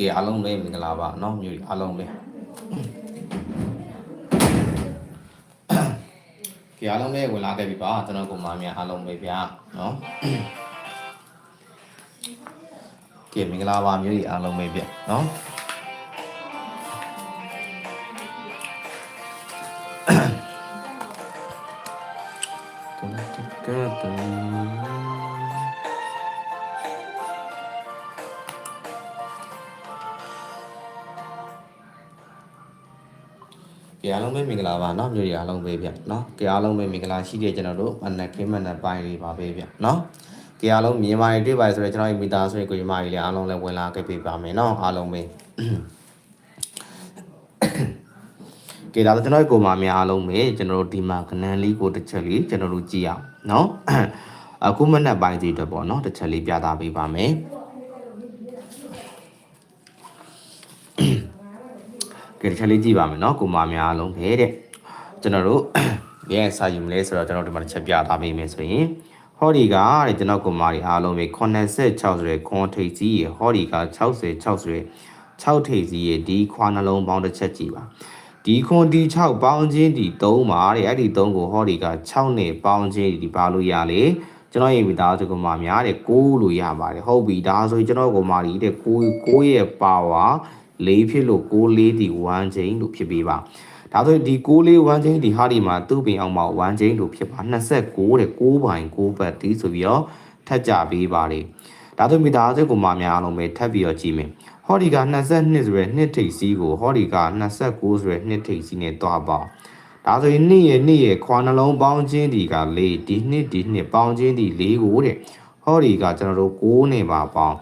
ကဲအားလုံးပဲမင်္ဂလာပါเนาะမြို့အားလုံးပဲကဲအားလုံးပဲဝင်လာခဲ့ပြီပါကျွန်တော်ကိုမာများအားလုံးပဲဗျာเนาะကဲမင်္ဂလာပါမြို့ကြီးအားလုံးပဲဗျเนาะကဲတူ ကြအားလုံးပဲမင်္ဂလာပါเนาะမြို့ရအားလုံးပဲဗျเนาะကြအားလုံးပဲမင်္ဂလာရှိတဲ့ကျွန်တော်တို့မနက်ခင်းမနက်ပိုင်းလေးပါပဲဗျเนาะကြအားလုံးမြန်မာတွေတွေ့ပါဆိုတော့ကျွန်တော်မိသားစုတွေကိုညီမကြီးလည်းအားလုံးလည်းဝင်လာခဲ့ပြပါမယ်เนาะအားလုံးပဲကြဒါတော့ကျွန်တော်ကိုမများအားလုံးပဲကျွန်တော်တို့ဒီမှာကနန်းလေးကိုတစ်ချက်လေးကျွန်တော်တို့ကြည့်အောင်เนาะအခုမနက်ပိုင်းစီအတွက်ပေါ့เนาะတစ်ချက်လေးပြသပေးပါမယ် ကဲတစ်ချက်လေးကြည့်ပါမယ်နော်ကိုမများအလုံးပဲတဲ့ကျွန်တော်တို့ဘယ်ရစာယူမလဲဆိုတော့ကျွန်တော်ဒီမှာတစ်ချက်ပြထားပေးမယ်ဆိုရင်ဟော်ဒီကတဲ့ကျွန်တော်ကိုမာရီအားလုံးပဲ86ဆိုရဲခွန်ထိပ်ကြီးရဟော်ဒီက66ဆိုရဲ6ထိပ်ကြီးရဒီခွာနှလုံးပေါင်းတစ်ချက်ကြည့်ပါဒီခွန်ဒီ6ပေါင်းချင်းဒီ3ပါတဲ့အဲ့ဒီ3ကိုဟော်ဒီက6နဲ့ပေါင်းချင်းဒီပါလို့ရလေကျွန်တော်ရဲ့မိသားစုကမာများတဲ့6လို့ရပါတယ်ဟုတ်ပြီဒါဆိုရင်ကျွန်တော်ကိုမာရီတဲ့6 6ရဲ့ power 4ဖြစ်လို့6 4ဒီ1ချင်းလို့ဖြစ်ပေးပါဒါဆိုရင်ဒီ6လေး1ချင်းဒီဟာဒီမှာသူ့ပင်အောင်မှာ1ချင်းလို့ဖြစ်ပါ29တဲ့6ပိုင်6ဘတ်ဒီဆိုပြီးတော့ထပ်ကြပေးပါလေဒါဆိုမိသားစုကမာများအောင်ပဲထပ်ပြီးတော့ကြည့်မယ်ဟောဒီက22ဆိုရယ်နှစ်ထိပ်စီးကိုဟောဒီက29ဆိုရယ်နှစ်ထိပ်စီးနဲ့တွားပါဒါဆိုရင်နှစ်ရဲ့နှစ်ရဲ့ခွာနှလုံးပေါင်းချင်းဒီက4ဒီနှစ်ဒီနှစ်ပေါင်းချင်းဒီ4ကိုတဲ့ဟောဒီကကျွန်တော်တို့6နဲ့ပါပေါင်း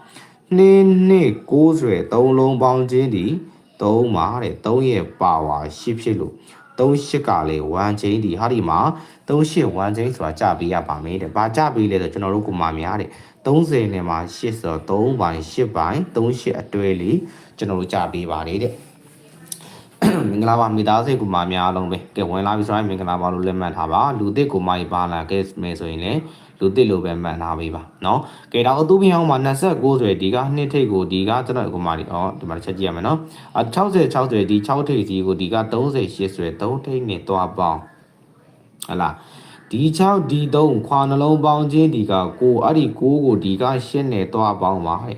နှစ်နှစ်6ဆိုရယ်3လုံးပေါင်းချင်းဒီ3ပါတဲ့3ရဲ့ပါဝါ10ဖြစ်လို့38ကလေ1ချင်းဒီဟာဒီမှာ38 1ချင်းဆိုတာကြပေးရပါမယ်တဲ့။ဘာကြပေးလဲဆိုကျွန်တော်တို့ကမာများတဲ့30နဲ့မှာ8ဆိုတော့3ပိုင်း8ပိုင်း38အတွဲလေးကျွန်တော်တို့ကြပေးပါတယ်တဲ့။မင်္ဂလာပါမိသားစုကမာများအားလုံးပဲကဲဝင်လာပြီဆိုရင်မင်္ဂလာပါလို့လက်မှတ်ထားပါလူသစ်ကိုမာကြီးပါလာခဲ့မယ်ဆိုရင်လည်း လူသစ်လိုပဲမှန်ထားပေးပါနော်ကဲတော့အတူပြင်အောင်မှာ29ဆိုရဒီကနှစ်ထိပ်ကိုဒီကကျွန်တော်ဒီမှာဒီအော်ဒီမှာချက်ကြည့်ရမယ်နော်အ60 60ဒီ6ထိပ်စီကိုဒီက38ဆိုရ3ထိပ်နဲ့တွားပေါင်းဟလားဒီ6ဒီ3ခွာနှလုံးပေါင်းချင်းဒီကကိုအဲ့ဒီ6ကိုဒီက8နဲ့တွားပေါင်းပါဟဲ့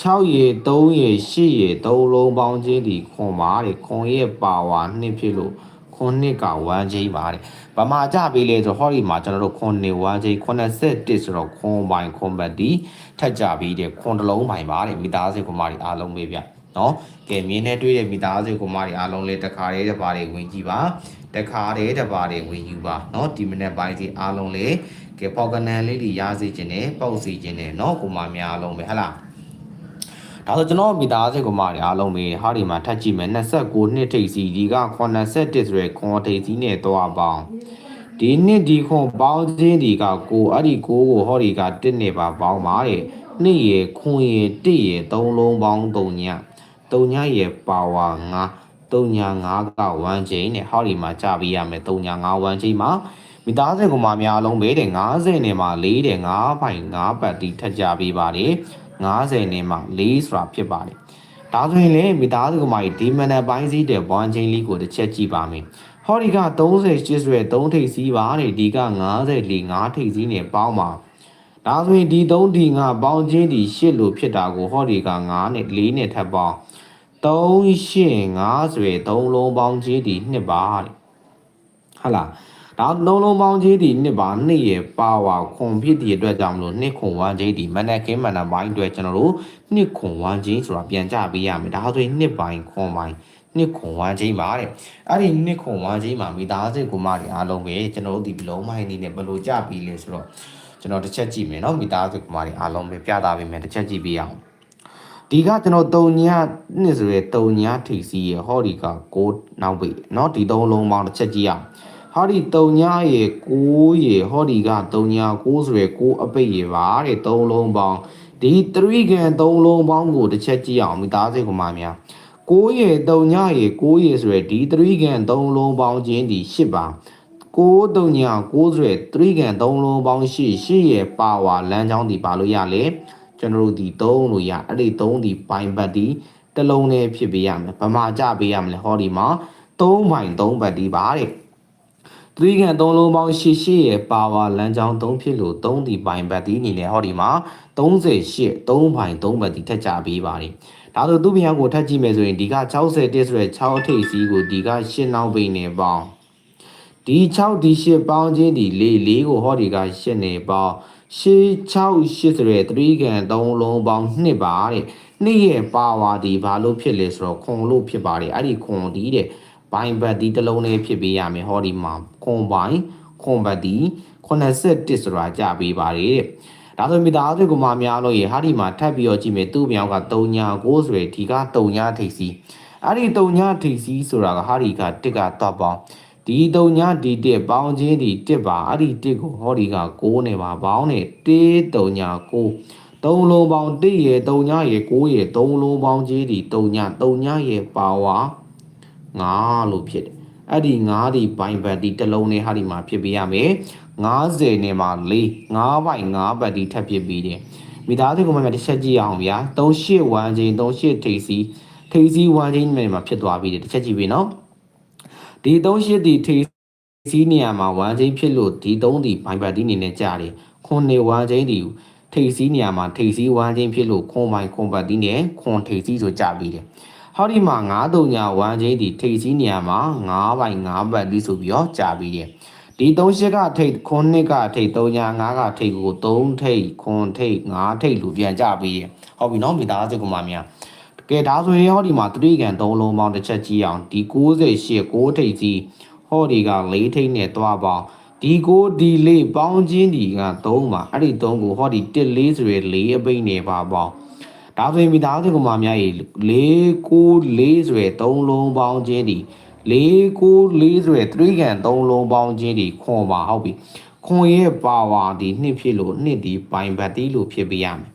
6ရေ3ရေ8ရေ3လုံးပေါင်းချင်းဒီခွန်ပါတဲ့ခွန်ရဲ့ပါဝါ2ဖြစ်လို့ ခွန်နှစ်က1ချင်းပါတဲ့ဗမာကြပေးလေဆိုဟောဒီမှာကျွန်တော်တို့ခွန်နှစ်1ချင်း81ဆိုတော့ခွန်ပိုင်းခွန်ဘတ်ဒီထက်ကြပြီးတဲ့ခွန်တစ်လုံးပိုင်းပါတဲ့မိသားစုကမာတွေအားလုံးပဲဗျနော်ကဲမြင်းနဲ့တွေ့တဲ့မိသားစုကမာတွေအားလုံးလေးတခါလေးတစ်ပါးတွေဝင်ကြည့်ပါတခါလေးတစ်ပါးတွေဝင်ယူပါနော်ဒီမနေ့ပိုင်းစီအားလုံးလေးကဲပေါကနန်လေးတွေရစေခြင်းနဲ့ပေါက်စီခြင်းနဲ့နော်ကိုမများအားလုံးပဲဟဟလား ဒါဆိုကျွန်တော်မိသားစုကမာတွေအားလုံးပဲဟာဒီမှာထပ်ကြည့်မယ်29နှစ်ထိပ်စီဒီက81ဆိုရဲခွန်ထိပ်စီနဲ့တော့ပေါင်းဒီနှစ်ဒီခွန်ပေါင်းခြင်းဒီကကိုအဲ့ဒီကိုကိုဟောဒီကတစ်နေပါပေါင်းပါတဲ့နှစ်ရယ်ခွန်ရယ်တစ်ရယ်သုံးလုံးပေါင်း3ည3ညရယ်ပါဝါ9 3ည5က1ချိန်နဲ့ဟောဒီမှာကြပေးရမယ်3ည5 1ချိန်မှာမိသားစုကမာများအလုံးပဲတဲ့90နဲ့မှာ4တဲ့5ပိုင်5ပတ်တီထက်ကြပေးပါတယ် 90နဲ့မှာ4ဆိုတာဖြစ်ပါတယ်ဒါဆိုရင်လေမိသားစုကမာကြီးဒီမနက်ပိုင်းစည်းတဲ့1ချိန်လေးကိုတစ်ချက်ကြည့်ပါမယ်ဟောဒီက38ဆိုရယ်3ထိပ်စီးပါတဲ့ဒီက94 5ထိပ်စီးနဲ့ပေါင်းပါဒါဆိုရင်ဒီ3ဒီ5ပေါင်းချင်းဒီ8လို့ဖြစ်တာကိုဟောဒီက9နဲ့4နဲ့ထပ်ပေါင်း3 8 5ဆိုရယ်3လုံးပေါင်းချင်းဒီ2ပါတဲ့ဟုတ်လား ဒါလုံးလုံးပေါင်းချင်းဒီ2ပါ2ရဲ့ပါဝါခွန်ဖြစ်တဲ့အတွက်ကြောင့်မလို့2ခွန်1ချင်းဒီမနက်ခင်းမနက်ပိုင်းအတွက်ကျွန်တော်တို့2ခွန်1ချင်းဆိုတာပြန်ကြပေးရမယ်ဒါဆိုရင်2ပိုင်းခွန်ပိုင်းနှစ်ခွန်ဝမ်းချင်းပါတဲ့အဲ့ဒီနှစ်ခွန်ဝမ်းချင်းမှာမိသားစုကူမတွေအားလုံးပဲကျွန်တော်တို့ဒီဘလုံးမိုင်းနေနဲ့ဘယ်လိုကြပြီးလဲဆိုတော့ကျွန်တော်တစ်ချက်ကြည့်မယ်เนาะမိသားစုကူမတွေအားလုံးပဲပြသပေးမယ်တစ်ချက်ကြည့်ပြရအောင်ဒီကကျွန်တော်တုံညာနှစ်ဆိုရဲတုံညာထိစီရဟောဒီက6နောက်ပိเนาะဒီသုံးလုံးပေါင်းတစ်ချက်ကြည့်ရအောင် ဟောဒီတုံညာရေ6ရေဟောဒီကတုံညာ6ဆိုရဲ6အပိတ်ရေပါတဲ့သုံးလုံးပေါင်းဒီ3ကန်သုံးလုံးပေါင်းကိုတစ်ချက်ကြည့်အောင်မိသားစုကူမများ6ရေ3ညရေ6ရေဆိုရယ်ဒီ3ကန်3လုံးပေါင်းခြင်းဒီ8ပါ6 3ည6ဆိုရယ်3ကန်3လုံးပေါင်း8 8ရေပါဝါလမ်းကြောင်းဒီပါလို့ရလေကျွန်တော်တို့ဒီ3လို့ရအဲ့ဒီ3ဒီပိုင်းဘတ်ဒီတစ်လုံးနဲ့ဖြစ်ပေးရမယ်ဗမာကြပေးရမလဲဟောဒီမှာ3ဘိုင်3ဘတ်တီပါတဲ့ သတိကန်3လုံးပေါင်းရှေ့ရှေ့ရဲ့ပါဝါလမ်းကြောင်း3ဖြစ်လို့3ဒီဘိုင်ဘတ်တီအနေနဲ့ဟောဒီမှာ38 3ဘိုင်3ဘတ်တီထက်ကြပေးပါတယ်ဒါဆိုသူ့ပြန်ကိုထပ်ကြည့်မယ်ဆိုရင်ဒီက60တက်ဆိုတဲ့6ထိပ်စီးကိုဒီကရှင်းနောက်ပိနေပေါင်းဒီ6ဒီ8ပေါင်းချင်းဒီ4 4ကိုဟောဒီကရှင်းနေပေါင်းရှေး6 8ဆိုတဲ့3ကန်3လုံးပေါင်း2ပါတဲ့နှစ်ရဲ့ပါဝါဒီဘာလို့ဖြစ်လဲဆိုတော့ခွန်လို့ဖြစ်ပါတယ်အဲ့ဒီခွန်ဒီတဲ့ ဘိုင်ဘတ်ဒီတစ်လုံးလေးဖြစ်ပေးရမယ်ဟောဒီမှာခွန်ဘိုင်ခွန်ဘတ်ဒီ81ဆိုတာကြပေးပါတယ်တဲ့ဒါဆိုမိသားစုကမှများလို့ရေဟာဒီမှာထပ်ပြီးတော့ကြည့်မယ်သူ့မြောက်က3ညာ9ဆိုရယ်ဒီက3ညာထိပ်စီအဲ့ဒီ3ညာထိပ်စီဆိုတာကဟာဒီကတစ်ကတော့ပေါင်းဒီ3ညာဒီတစ်ပေါင်းချင်းဒီတစ်ပါအဲ့ဒီတစ်ကိုဟောဒီက6နဲ့ပါပေါင်းနဲ့1 3ညာ9 3လုံးပေါင်း1ရေ3ညာရေ9ရေ3လုံးပေါင်းကြီးဒီ3ညာ3ညာရေပါဝါ 9လို့ဖြစ်တယ်အဲ့ဒီ9ဒီဘိုင်ဘတ်ဒီတစ်လုံးနဲ့ဟာဒီမှာဖြစ်ပေးရမယ်90နဲ့မှာ4 5ဘိုင်5ဘတ်ဒီထပ်ဖြစ်ပြီးတယ်မိသားစုကမှတစ်ချက်ကြည့်အောင်ဗျာ38ဝမ်းချင်း38ထိပ်စီထိပ်စီဝမ်းချင်းနဲ့မှာဖြစ်သွားပြီးတယ်တစ်ချက်ကြည့်ပြီနော်ဒီ38ဒီထိပ်စီနေရာမှာဝမ်းချင်းဖြစ်လို့ဒီ3ဒီဘိုင်ဘတ်ဒီနေနဲ့ကြားတယ်ခွန်နေဝမ်းချင်းဒီထိပ်စီနေရာမှာထိပ်စီဝမ်းချင်းဖြစ်လို့ခွန်ဘိုင်ခွန်ဘတ်ဒီနဲ့ခွန်ထိပ်စီဆိုကြပြီးတယ် ဟောဒီမှာ9တုံညာဝမ်းချင်းဒီထိပ်စီနေရာမှာ9ဘိုင်9ဘတ်ဒီဆိုပြီးတော့ကြာပြီးတယ်ဒီ38ကထိတ်ခွန်နှစ်ကထိတ်3ညာ5ကထိတ်ကို3ထိတ်ခွန်ထိတ်5ထိတ်လူပြန်ကြပြီးရဟုတ်ပြီနော်မိသားစုကမှများကဲဒါဆိုရင်ဟောဒီမှာသတိကန်3လုံးပေါင်းတစ်ချက်ကြည့်အောင်ဒီ68 6ထိတ်စီဟောဒီက4ထိတ်နဲ့တွားပေါင်းဒီကိုဒီလေးပေါင်းချင်းဒီက3ပါအဲ့ဒီ3ကိုဟောဒီ1 4ဆိုရယ်4အပိတ်နေပါပေါင်း ဒါဆိုရင်မိသားစုကမှများရေ4 9 4ဆိုရယ်3လုံးပေါင်းချင်းဒီ4 9 4ဆိုရယ်3ကန်3လုံးပေါင်းချင်းဒီခွန်ပါဟုတ်ပြီခွန်ရဲ့ပါဝါဒီနှစ်ဖြစ်လို့နှစ်ဒီပိုင်ဘတ်တီလို့ဖြစ်ပေးရမယ်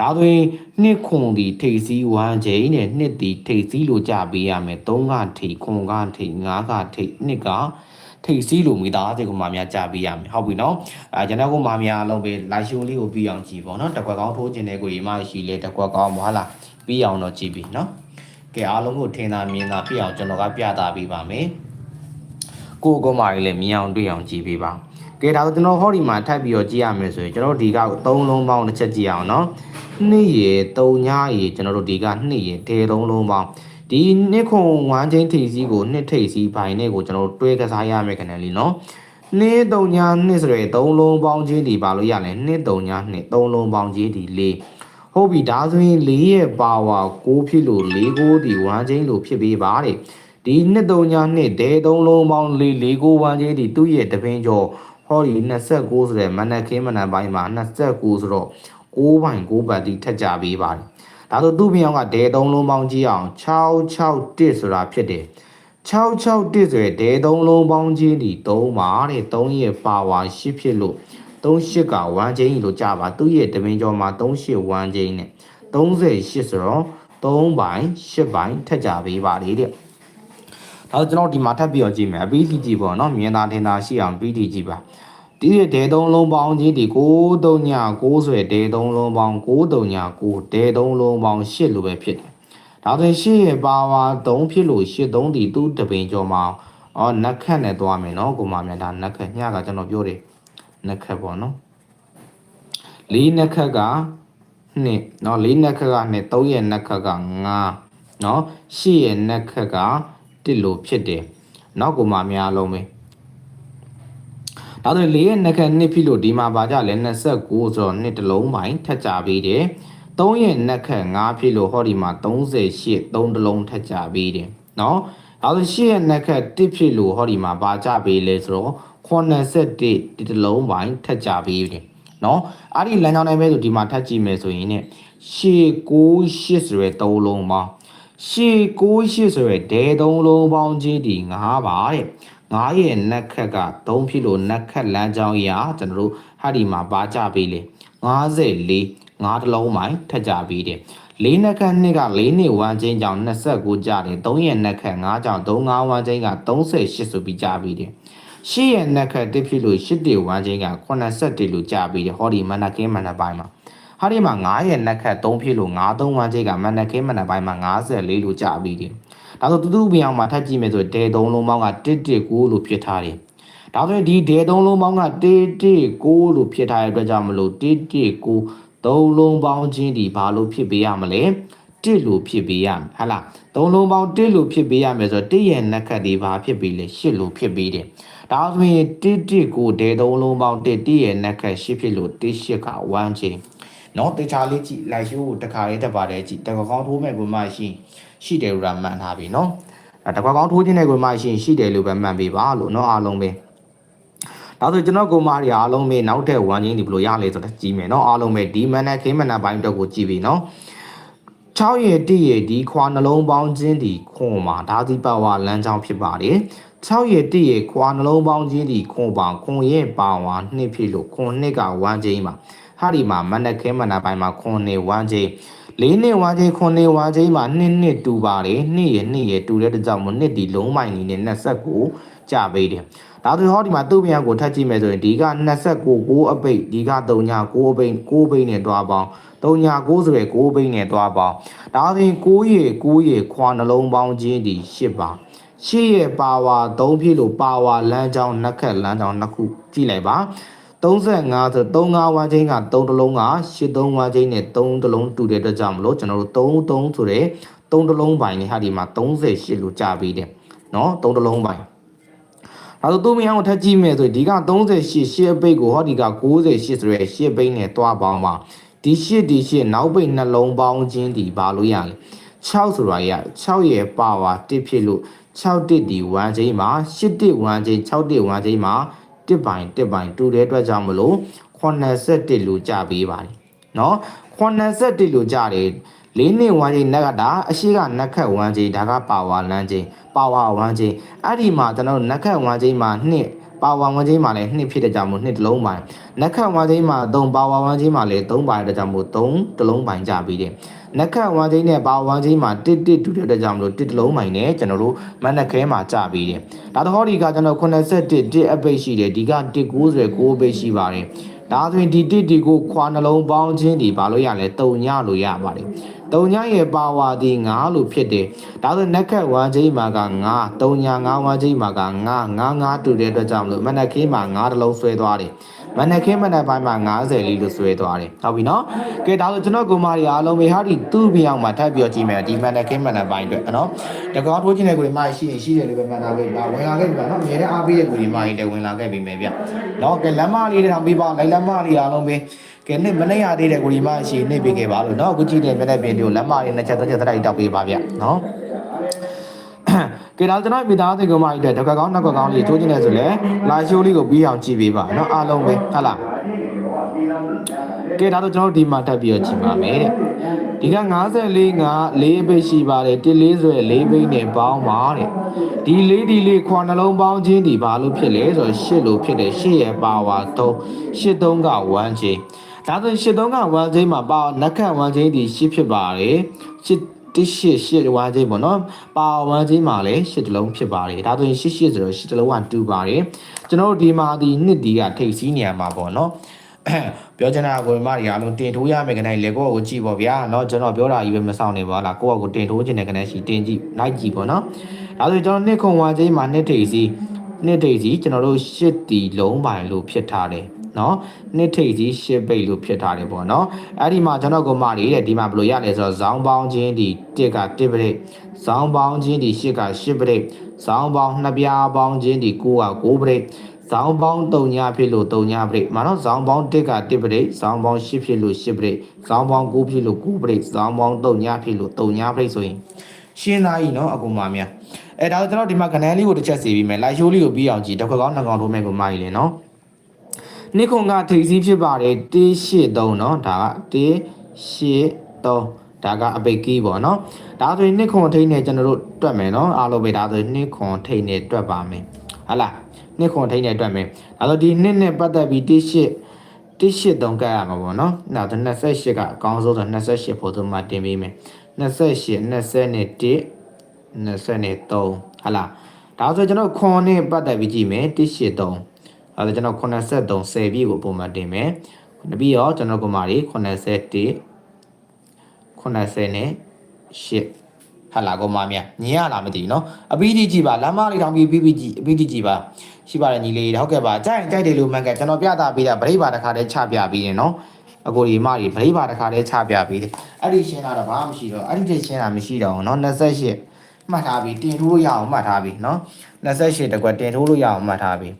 ဒါဆိုရင်နှစ်ခွန်ဒီထိပ်စီး1ချိန်နဲ့နှစ်ဒီထိပ်စီးလို့ကြပေးရမယ်3ကထိပ်ခွန်ကထိပ်5ကထိပ်နှစ်က ထိပ်စီးလို့မိသားစုကမှများကြပေးရမယ်ဟုတ်ပြီနော်အဲကျွန်တော်ကမှများအလုံးပဲလာရှိုးလေးကိုပြီးအောင်ကြည့်ပေါ့နော်တကွက်ကောင်းထိုးခြင်းတဲ့ကိုရီမရှိလေတကွက်ကောင်းမဟုတ်လားပြီးအောင်တော့ကြည့်ပြီနော်ကဲအားလုံးကိုထင်သာမြင်သာပြအောင်ကျွန်တော်ကပြသပေးပါမယ်ကိုကိုမာကြီးလည်းမြင်အောင်တွေ့အောင်ကြည့်ပေးပါကဲဒါဆိုကျွန်တော်ဟောဒီမှာထပ်ပြီးတော့ကြည့်ရမယ်ဆိုရင်ကျွန်တော်ဒီက3လုံးပေါင်းတစ်ချက်ကြည့်အောင်နော်နှစ်ရေ3ညရေကျွန်တော်တို့ဒီကနှစ်ရေဒေ3လုံးပေါင်း ဒီနှစ်ခုဝမ်းချင်းထိပ်စီးကိုနှစ်ထိပ်စီးဘိုင်နဲ့ကိုကျွန်တော်တို့တွဲကစားရမယ်ခဏလေးနော်နှစ်3ညနှစ်ဆိုရယ်3လုံးပေါင်းချင်းဒီပါလို့ရလဲနှစ်3ညနှစ်3လုံးပေါင်းချင်းဒီ4ဟုတ်ပြီဒါဆိုရင်၄ရဲ့ပါဝါ6ဖြစ်လို့၄ကိုဒီဝမ်းချင်းလို့ဖြစ်ပေးပါတဲ့ဒီနှစ်3ညနှစ်ဒဲ3လုံးပေါင်း၄၄ကိုဝမ်းချင်းဒီသူ့ရဲ့တပင်းကျော်ဟောဒီ29ဆိုတဲ့မနက်ခင်းမနက်ပိုင်းမှာ29ဆိုတော့6ဘိုင်6ဘတ်ဒီထက်ကြပေးပါတယ် ဒါဆိုသူ့မြောင်ကဒဲ3လုံးပေါင်းကြည့်အောင်661ဆိုတာဖြစ်တယ်661ဆိုရယ်ဒဲ3လုံးပေါင်းချင်းဒီ3ပါတဲ့3ရဲ့ပါဝါ10ဖြစ်လို့38က1ချင်းလို့ကြာပါသူ့ရဲ့တပင်းကျော်မှာ38 1ချင်းနဲ့38ဆိုတော့3ပိုင်း8ပိုင်းထက်ကြပေးပါလေတဲ့ဒါဆိုကျွန်တော်ဒီမှာထပ်ပြီးတော့ကြည့်မယ်အပီးကြည့်ကြည့်ပေါ့နော်မြင်သာထင်သာရှိအောင်ပြီးတည်ကြည့်ပါ ဒီရဲ့ဒဲသုံးလုံးပေါင်းကြီးဒီ6 3ည6ဆိုရယ်ဒဲသုံးလုံးပေါင်း6 3ည6ဒဲသုံးလုံးပေါင်း8လို့ပဲဖြစ်တယ်ဒါဆိုရင်8ရဲ့ပါဝါ3ဖြစ်လို့8 3ဒီသူ့တပင်ကျော်မှာအော်နက်ခတ်နဲ့သွားမယ်နော်ကိုမမြန်ဒါနက်ခတ်ညကကျွန်တော်ပြောတယ်နက်ခတ်ပေါ့နော်လေးနက်ခတ်ကနှစ်နော်လေးနက်ခတ်ကနှစ်3ရဲ့နက်ခတ်က9နော်8ရဲ့နက်ခတ်က1လို့ဖြစ်တယ်နောက်ကိုမများလုံးပဲ ဒါဆိုလေးရဲ့နက်ခတ်နှစ်ဖြစ်လို့ဒီမှာပါကြလဲ29ဆိုတော့နှစ်တစ်လုံးပိုင်းထက်ကြပေးတယ်3ရဲ့နက်ခတ်5ဖြစ်လို့ဟောဒီမှာ38 3တစ်လုံးထက်ကြပေးတယ်နော်ဒါဆို8ရဲ့နက်ခတ်1ဖြစ်လို့ဟောဒီမှာပါကြပေးလဲဆိုတော့81ဒီတစ်လုံးပိုင်းထက်ကြပေးတယ်နော်အဲ့ဒီလမ်းကြောင်းတိုင်းပဲဆိုဒီမှာထပ်ကြည့်မယ်ဆိုရင်ねရှေ6 8ဆိုရဲ3လုံးပေါင်းရှေ6 8ဆိုရဲဒဲ3လုံးပေါင်းချင်းဒီ9ပါတဲ့ 9ရဲ့နက်ခက်က3ဖြစ်လို့နက်ခက်လမ်းကြောင်းရာကျွန်တော်တို့ဟာဒီမှာပါကြပေးလေ54 9တလုံးပိုင်းထက်ကြပေးတယ်လေးနက်ခက်နှစ်က၄နှစ်ဝမ်းချင်းကြောင့်29ကြတယ်3ရဲ့နက်ခက်5ကြောင့်35ဝမ်းချင်းက38ဆိုပြီးကြပေးတယ်ရှစ်ရဲ့နက်ခတ်တစ်ဖြစ်လို့ရှစ်တေဝမ်းချင်းက81လို့ကြာပြီးတယ်ဟောဒီမနကင်းမနပိုင်းမှာဟာဒီမှာ9ရဲ့နက်ခတ်3ဖြစ်လို့9 3ဝမ်းချိတ်ကမနက်ခင်းမနက်ပိုင်းမှာ54လို့ကြာပြီးတယ် ဒါဆိုတူတူပြောင်မှာထပ်ကြည့်မယ်ဆိုဒဲ3လုံးပေါင်းက119လို့ဖြစ်ထားတယ်ဒါဆိုရင်ဒီဒဲ3လုံးပေါင်းက119လို့ဖြစ်ထားတဲ့အတွက်ကြောင့်မလို့119 3လုံးပေါင်းချင်းဒီဘာလို့ဖြစ်ပေးရမလဲ1လို့ဖြစ်ပေးရမယ်ဟာလား3လုံးပေါင်း1လို့ဖြစ်ပေးရမယ်ဆိုတော့1ရဲ့နက်ခတ်ဒီဘာဖြစ်ပေးလဲ8လို့ဖြစ်ပေးတယ်ဒါဆိုရင်1 1ကိုဒဲ3လုံးပေါင်း1 1ရဲ့နက်ခတ်8ဖြစ်လို့1 8က1ချင်း နော်တခြားလေးကြည့်လိုက်ရှိုးကိုတစ်ခါလေးတက်ပါတယ်ကြည့်တကွာကောင်းထိုးမဲ့ကိုမှရှိရှိတယ်လို့ရမှန်ထားပြီနော်အဲတကွာကောင်းထိုးခြင်းတဲ့ကိုမှရှိရှိတယ်လို့ပဲမှန်ပြီပါလို့နော်အားလုံးပဲဒါဆိုကျွန်တော်ကိုမားတွေအားလုံးပဲနောက်ထပ်ဝမ်းချင်းဒီဘယ်လိုရလဲဆိုတော့ကြည့်မယ်နော်အားလုံးပဲဒီမန်နဲ့ခင်းမနာပိုင်းတော့ကိုကြည့်ပြီနော်6ရဲ့1ရဲ့ဒီခွာနှလုံးပေါင်းခြင်းဒီခွန်မှာဓာတိပဝလမ်းကြောင်းဖြစ်ပါတယ်6ရဲ့1ရဲ့ခွာနှလုံးပေါင်းခြင်းဒီခွန်ပါခွန်ရဲ့ပါဝါနှစ်ဖြစ်လို့ခွန်နှစ်ကဝမ်းချင်းပါ ဟာဒီမှာမနက်ခင်းမနာပိုင်းမှာခွန်နှစ်ဝမ်းချင်းလေးနှစ်ဝမ်းချင်းခွန်နှစ်ဝမ်းချင်းမှာနှစ်နှစ်တူပါတယ်နှစ်ရဲ့နှစ်ရဲ့တူတဲ့တကြောင်မို့နှစ်ဒီလုံးမိုင်နေနဲ့29ကြပေးတယ်ဒါဆိုဟောဒီမှာသူ့ပြန်ကိုထပ်ကြည့်မယ်ဆိုရင်ဒီက29 9အပိတ်ဒီက3ညာ9အပိတ်9ပိတ်နဲ့တွားပေါင်း3ညာ9ဆိုရယ်9ပိတ်နဲ့တွားပေါင်းဒါဆိုရင်9ရေ9ရေခွာနှလုံးပေါင်းခြင်းဒီ10ပါရှေ့ရဲ့ပါဝါ3ဖြစ်လို့ပါဝါလမ်းကြောင်းနှစ်ခက်လမ်းကြောင်းနှစ်ခုကြည့်လိုက်ပါ 35ဆို35ဝါချင်းက3တလုံးက83ဝါချင်းနဲ့3တလုံးတူတဲ့အတွက်ကြောင့်မလို့ကျွန်တော်တို့33ဆိုတဲ့3တလုံးပိုင်နဲ့ဟာဒီမှာ38လို့ကြာပြီးတယ်နော်3တလုံးပိုင်ဒါဆိုသူမင်းအောင်ထပ်ကြည့်မယ်ဆိုဒီက38ရှစ်အပိတ်ကိုဟောဒီက98ဆိုရဲရှစ်ပိတ်နဲ့တွားပေါင်းပါဒီရှစ်ဒီရှစ်နောက်ပိတ်နှလုံးပေါင်းချင်းဒီပါလို့ရတယ်6ဆိုတာရ6ရဲ့ပါဝါ1ဖြစ်လို့6 1ဒီ1ချင်းမှာ8 1ချင်း6 1ချင်းမှာ တစ်ပိုင်တစ်ပိုင်တူတဲ့အတွက်ကြောင့်မလို့81လို့ကြာပေးပါတယ်เนาะ81လို့ကြာတယ်လေးနှစ်ဝမ်းချင်းနက်ကဒါအရှိကနက်ခတ်ဝမ်းချင်းဒါကပါဝါလမ်းချင်းပါဝါဝမ်းချင်းအဲ့ဒီမှာကျွန်တော်တို့နက်ခတ်ဝမ်းချင်းမှာနှစ် ပါဝါဝမ်းချင်းမှာလည်းနှစ်ဖြစ်တဲ့ကြောင့်မို့နှစ်တစ်လုံးပိုင်းနက်ခတ်ဝမ်းချင်းမှာ3ပါဝါဝမ်းချင်းမှာလည်း3ပိုင်းတဲ့ကြောင့်မို့3တစ်လုံးပိုင်းကြပြီးတယ်နက်ခတ်ဝမ်းချင်းနဲ့ပါဝါဝမ်းချင်းမှာတစ်တစ်တူတဲ့ကြောင့်မလို့တစ်တစ်လုံးပိုင်းနဲ့ကျွန်တော်တို့မနက်ခဲမှာကြပြီးတယ်ဒါတော့ဟောဒီကကျွန်တော်81တစ်အပိတ်ရှိတယ်ဒီက190 9ပိတ်ရှိပါတယ်ဒါဆိုရင်ဒီတစ်ဒီကိုခွာနှလုံးပေါင်းခြင်းဒီဘာလို့ရလဲတုံညလို့ရပါတယ် တုံညရဲ့ပါဝါဒီ9လို့ဖြစ်တယ်ဒါဆိုနက်ခတ်ဝမ်းချင်းမှာက9တုံည9ဝမ်းချင်းမှာက9 9 9တူတဲ့အတွက်ကြောင့်မလို့မနက်ခင်းမှာ9တလုံးဆွဲသွားတယ်မနက်ခင်းမနက်ပိုင်းမှာ90လေးလို့ဆွဲသွားတယ်ဟုတ်ပြီနော်ကဲဒါဆိုကျွန်တော်ကိုမာရီအားလုံးပဲဟာဒီသူ့ပြောင်းမှာထပ်ပြောကြည့်မယ်ဒီမနက်ခင်းမနက်ပိုင်းအတွက်နော်တကောင်းထိုးခြင်းတဲ့ကိုဒီမရှိရင်ရှိတယ်လို့ပဲမှန်တာပဲဒါဝင်လာခဲ့ပြီနော်အများနဲ့အားပေးတဲ့ကိုဒီမာရီလည်းဝင်လာခဲ့ပြီမယ်ဗျနော်ကဲလမ်းမလေးတွေတော့ပြီးပါလိုက်လမ်းမလေးအားလုံးပဲ ကဲနေ့မနေ့ရသေးတဲ့ကိုဒီမရှိနေပေးခဲ့ပါလို့နော်အခုကြည့်တဲ့မနေ့ပြင်ဒီကိုလမ်းမလေးနှစ်ချက်သုံးချက်တိုက်တောက်ပေးပါဗျနော်ကဲတော့ကျွန်တော်မိသားစုကမှအဲ့တက်ကကောင်းနောက်ကကောင်းလေးချိုးခြင်းလဲဆိုလဲလာရှိုးလေးကိုပြီးအောင်ကြည့်ပေးပါเนาะအားလုံးပဲဟုတ်လားကဲဒါတော့ကျွန်တော်ဒီမှာတက်ပြီးတော့ကြည့်ပါမယ်တဲ့ဒီက54ငါ4ပိတ်ရှိပါတယ်140ဆိုရ4ပိတ်နဲ့ပေါင်းပါတဲ့ဒီ4ဒီ4ခွာနှလုံးပေါင်းခြင်းဒီဘာလို့ဖြစ်လဲဆိုတော့8လို့ဖြစ်တယ်8ရဲ့ပါဝါ3 83က1ချင်း ဒါဆို83က1ချင်းမှာပါနက်ခတ်1ချင်းဒီ8ဖြစ်ပါတယ်8 တစ်ရှစ်ရှစ်ဝါချင်းပေါ့နော်ပါဝါချင်းမှာလည်းရှစ်တလုံးဖြစ်ပါတယ်ဒါဆိုရင်ရှစ်ရှစ်ဆိုတော့ရှစ်တလုံးကတူပါတယ်ကျွန်တော်တို့ဒီမှာဒီနှစ်ဒီကထိတ်စီးနေရမှာပေါ့နော်ပြောချင်တာကိုမရီအားလုံးတင်ထိုးရမယ်ခဏလေကိုယ့်ကိုကြည့်ပေါ့ဗျာเนาะကျွန်တော်ပြောတာကြီးပဲမဆောင်နေပါလားကိုယ့်ကိုတင်ထိုးခြင်းတဲ့ခဏရှိတင်ကြည့်လိုက်ကြည့်ပေါ့နော်ဒါဆိုကျွန်တော်နှစ်ခုံဝါချင်းမှာနှစ်ထိတ်စီနှစ်ထိတ်စီကျွန်တော်တို့ရှစ်တီလုံးပိုင်လို့ဖြစ်ထားတယ် နော်နှစ်ထိပ်ကြီးရှစ်ပိတ်လို့ဖြစ်ထားတယ်ပေါ့နော်အဲ့ဒီမှာကျွန်တော်ကမလေးတဲ့ဒီမှာဘယ်လိုရလဲဆိုတော့ဇောင်းပေါင်းချင်းဒီတစ်ကတစ်ပရိတ်ဇောင်းပေါင်းချင်းဒီရှစ်ကရှစ်ပရိတ်ဇောင်းပေါင်းနှစ်ပြားပေါင်းချင်းဒီကိုကကိုပရိတ်ဇောင်းပေါင်း3ညဖြစ်လို့3ညပရိတ်မနော်ဇောင်းပေါင်း1က1ပရိတ်ဇောင်းပေါင်း10ဖြစ်လို့10ပရိတ်ဇောင်းပေါင်း9ဖြစ်လို့9ပရိတ်ဇောင်းပေါင်း3ညဖြစ်လို့3ညပရိတ်ဆိုရင်ရှင်းသားကြီးနော်အကူမများအဲဒါဆိုကျွန်တော်ဒီမှာခဏလေးကိုတစ်ချက်စီပြီးမယ်လိုက်ရှိုးလေးကိုပြီးအောင်ကြည့်တစ်ခွက်ကောင်းနှစ်ကောင်ထိုးမယ်ကိုမိုင်းလေနော် နိခွန်ကထိပ်စီးဖြစ်ပါတယ်183เนาะဒါက183ဒါကအပိတ်ကီးပေါ့เนาะဒါဆိုရင်နိခွန်ထိပ်နဲ့ကျွန်တော်တို့တွက်မယ်เนาะအားလုံးပဲဒါဆိုရင်နိခွန်ထိပ်နဲ့တွက်ပါမယ်ဟဟလားနိခွန်ထိပ်နဲ့တွက်မယ်ဒါဆိုဒီနှစ်နဲ့ပတ်သက်ပြီး18 183ကတ်ရမှာပေါ့နော်။နောက်28ကအကောင်းဆုံးဆို28ဖို့သူမှတင်ပေးမယ်။28 21 23ဟာလား။ဒါဆိုကျွန်တော်ခွန်နဲ့ပတ်သက်ပြီးကြည့်မယ်183 အဲဒါကျွန်တော်83 10ပြည့်ကိုပုံမှန်တင်မယ် တပြီးတော့ကျွန်တော်ကမာတွေ81 80နဲ့8ဟာလာကောမမြညင်ရလားမသိဘူးเนาะအပီးကြီးကြည့်ပါလမ်းမလေးတောင်ပြီးပြီးပြီးကြည့်အပီးကြီးကြည့်ပါရှိပါတယ်ညီလေးဟုတ်ကဲ့ပါကြိုက်ကြိုက်တယ်လို့မှန်ကကျွန်တော်ပြတာပေးတာဗရိတ်ပါတစ်ခါတည်းချပြပြီးတယ်เนาะအကိုဒီမကြီးဗရိတ်ပါတစ်ခါတည်းချပြပြီးတယ်အဲ့ဒီရှင်းတာတော့ဘာမှမရှိတော့အဲ့ဒီတိတ်ရှင်းတာမရှိတော့ဘူးเนาะ28မှတ်ထားပြီးတင်ထိုးလို့ရအောင်မှတ်ထားပြီးเนาะ28တကွက်တင်ထိုးလို့ရအောင်မှတ်ထားပြီး